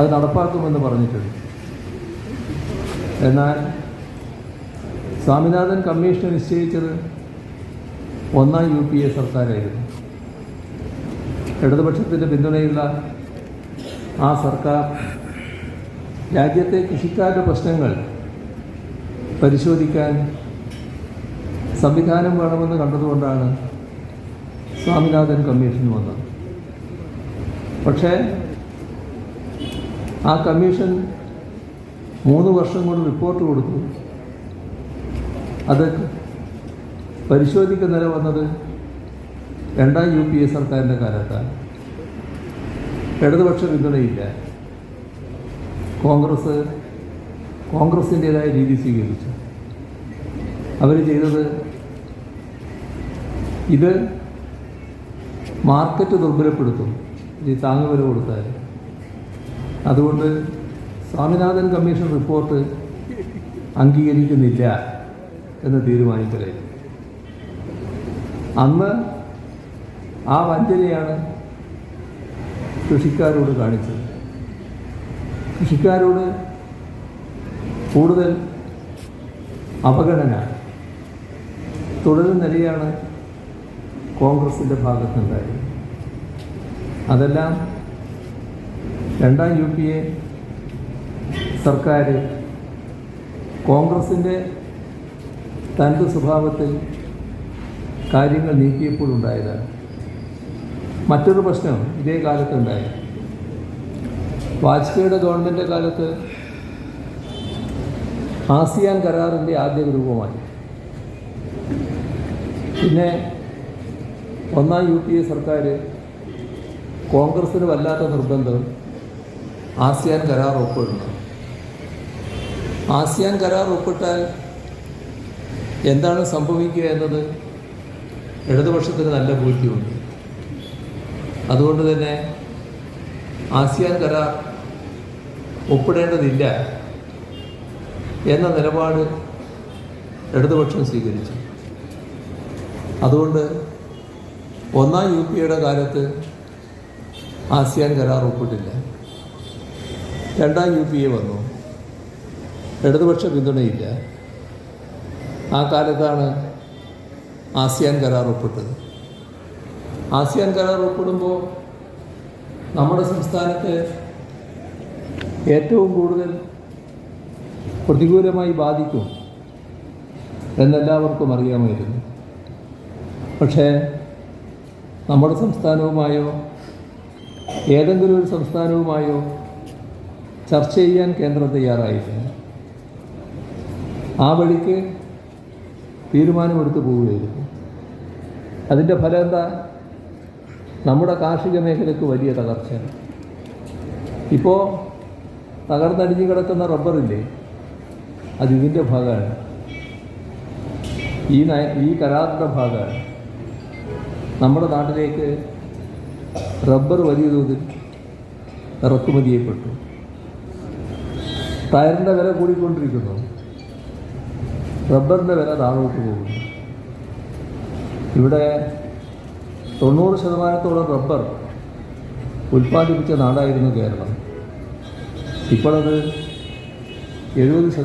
അത് നടപ്പാക്കുമെന്ന് പറഞ്ഞിട്ടുണ്ട്. എന്നാൽ സ്വാമിനാഥൻ കമ്മീഷൻ നിശ്ചയിച്ചത് ഒന്നാം യു പി എ സർക്കാരായിരുന്നു. ഇടതുപക്ഷത്തിന്റെ പിന്തുണയുള്ള ആ സർക്കാർ രാജ്യത്തെ കൃഷിക്കാരുടെ പ്രശ്നങ്ങൾ പരിശോധിക്കാൻ സംവിധാനം വേണമെന്ന് കണ്ടതുകൊണ്ടാണ് സ്വാമിനാഥൻ കമ്മീഷൻ വന്നത്. പക്ഷേ ആ കമ്മീഷൻ മൂന്ന് വർഷം കൊണ്ട് റിപ്പോർട്ട് കൊടുത്തു. അത് പരിശോധിക്കുന്നവരെ വന്നത് രണ്ടാം യു പി എ സർക്കാരിന്റെ കാലത്താണ്. ഇടതുപക്ഷ പിന്തുണയില്ല. കോൺഗ്രസ് കോൺഗ്രസിന്റേതായ രീതി സ്വീകരിച്ചു. അവർ ചെയ്തത് ഇത് മാർക്കറ്റ് ദുർബലപ്പെടുത്തും. ഈ താങ്ങുവില കൊടുത്താൽ. അതുകൊണ്ട് സ്വാമിനാഥൻ കമ്മീഷൻ റിപ്പോർട്ട് അംഗീകരിക്കുന്നില്ല എന്ന് തീരുമാനിക്കലായിരുന്നു അന്ന് ആ വഞ്ചനയാണ് കൃഷിക്കാരോട് കാണിച്ചത്. കൃഷിക്കാരോട് കൂടുതൽ അവഗണന. തുടരുന്ന നിലയാണ് കോൺഗ്രസിന്റെ ഭാഗത്തുണ്ടായത്. അതെല്ലാം രണ്ടാം യു പി എ സർക്കാർ കോൺഗ്രസിന്റെ തനത് സ്വഭാവത്തിൽ കാര്യങ്ങൾ നീക്കിയപ്പോഴുണ്ടായതാണ് മറ്റൊരു പ്രശ്നം ഇതേ കാലത്തുണ്ടായി വാജ്പേയിയുടെ ഗവൺമെന്റ് കാലത്ത് ആസിയാൻ കരാറിന്റെ ആദ്യ രൂപമായി. പിന്നെ ഒന്നാം യു പി എ സർക്കാർ കോൺഗ്രസ്സിന് വല്ലാത്ത നിർബന്ധം ആസിയാൻ കരാർ ഒപ്പിടണം ആസിയാൻ കരാർ ഒപ്പിട്ടാൽ എന്താണ് സംഭവിക്കുക എന്നത് ഇടതുപക്ഷത്തിന് നല്ല ബോധ്യമുണ്ട്. അതുകൊണ്ട് തന്നെ ആസിയാൻ കരാർ ഒപ്പിടേണ്ടതില്ല എന്ന നിലപാട് ഇടതുപക്ഷം സ്വീകരിച്ചു. അതുകൊണ്ട് ഒന്നാം യു പിയുടെ കാലത്ത് ആസിയാൻ കരാർ ഒപ്പിട്ടില്ല. രണ്ടാം യു പി എ വന്നു. ഇടതുപക്ഷ പിന്തുണയില്ല. ആ കാലത്താണ് ആസിയാൻ കരാർ ഒപ്പിട്ടത്. ആസിയാൻ കരാർ ഒപ്പിടുമ്പോൾ നമ്മുടെ സംസ്ഥാനത്തെ ഏറ്റവും കൂടുതൽ പ്രതികൂലമായി ബാധിക്കും എന്നെല്ലാവർക്കും അറിയാമായിരുന്നു. പക്ഷേ നമ്മുടെ സംസ്ഥാനവുമായോ ഏതെങ്കിലും ഒരു സംസ്ഥാനവുമായോ ചർച്ച ചെയ്യാൻ കേന്ദ്രം തയ്യാറായില്ല. ആ വഴിക്ക് തീരുമാനമെടുത്ത് പോവുകയായിരുന്നു. അതിന്റെ ഫലം എന്താ? നമ്മുടെ കാർഷിക മേഖലയ്ക്ക് വലിയ തകർച്ച ഇപ്പോൾ തകർന്നടിഞ്ഞു കിടക്കുന്ന റബ്ബറില്ലേ? അത് ഇതിന്റെ ഭാഗമാണ്. ഈ നയ ഈ കരാറിന്റെ ഭാഗമാണ്. നമ്മുടെ നാട്ടിലേക്ക് റബ്ബർ വലിയ തോതിൽ ഇറക്കുമതി ചെയ്യപ്പെട്ടു ടയറിന്റെ വില കൂടിക്കൊണ്ടിരിക്കുന്നു. റബ്ബറിന്റെ വില താഴോട്ട് പോകുന്നു. ഇവിടെ തൊണ്ണൂറ് ശതമാനത്തോളം റബ്ബർ ഉൽപ്പാദിപ്പിച്ച നാടായിരുന്നു കേരളം. ഇപ്പോഴത് എഴുപത് ശതമാനം